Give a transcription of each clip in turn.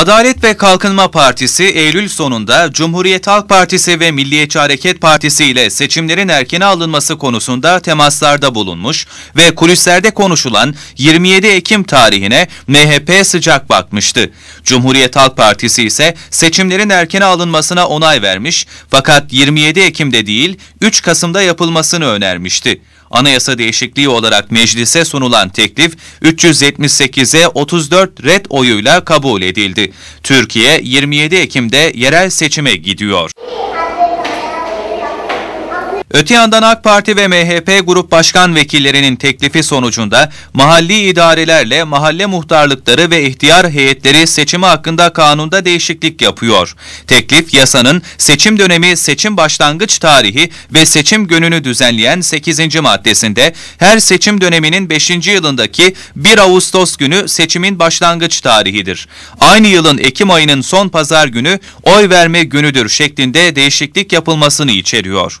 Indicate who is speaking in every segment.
Speaker 1: Adalet ve Kalkınma Partisi Eylül sonunda Cumhuriyet Halk Partisi ve Milliyetçi Hareket Partisi ile seçimlerin erkene alınması konusunda temaslarda bulunmuş ve kulislerde konuşulan 27 Ekim tarihine MHP sıcak bakmıştı. Cumhuriyet Halk Partisi ise seçimlerin erkene alınmasına onay vermiş fakat 27 Ekim'de değil 3 Kasım'da yapılmasını önermişti. Anayasa değişikliği olarak meclise sunulan teklif 378'e 34 red oyuyla kabul edildi. Türkiye 27 Ekim'de yerel seçime gidiyor. Öte yandan AK Parti ve MHP grup başkan vekillerinin teklifi sonucunda mahalli idarelerle mahalle muhtarlıkları ve ihtiyar heyetleri seçimi hakkında kanunda değişiklik yapıyor. Teklif yasanın seçim dönemi, seçim başlangıç tarihi ve seçim gününü düzenleyen 8. maddesinde her seçim döneminin 5. yılındaki 1 Ağustos günü seçimin başlangıç tarihidir. Aynı yılın Ekim ayının son pazar günü oy verme günüdür şeklinde değişiklik yapılmasını içeriyor.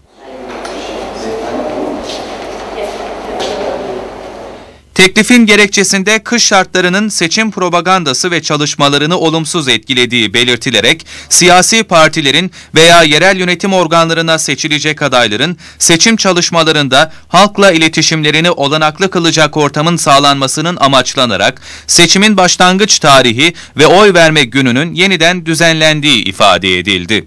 Speaker 1: Teklifin gerekçesinde kış şartlarının seçim propagandası ve çalışmalarını olumsuz etkilediği belirtilerek siyasi partilerin veya yerel yönetim organlarına seçilecek adayların seçim çalışmalarında halkla iletişimlerini olanaklı kılacak ortamın sağlanmasının amaçlanarak seçimin başlangıç tarihi ve oy verme gününün yeniden düzenlendiği ifade edildi.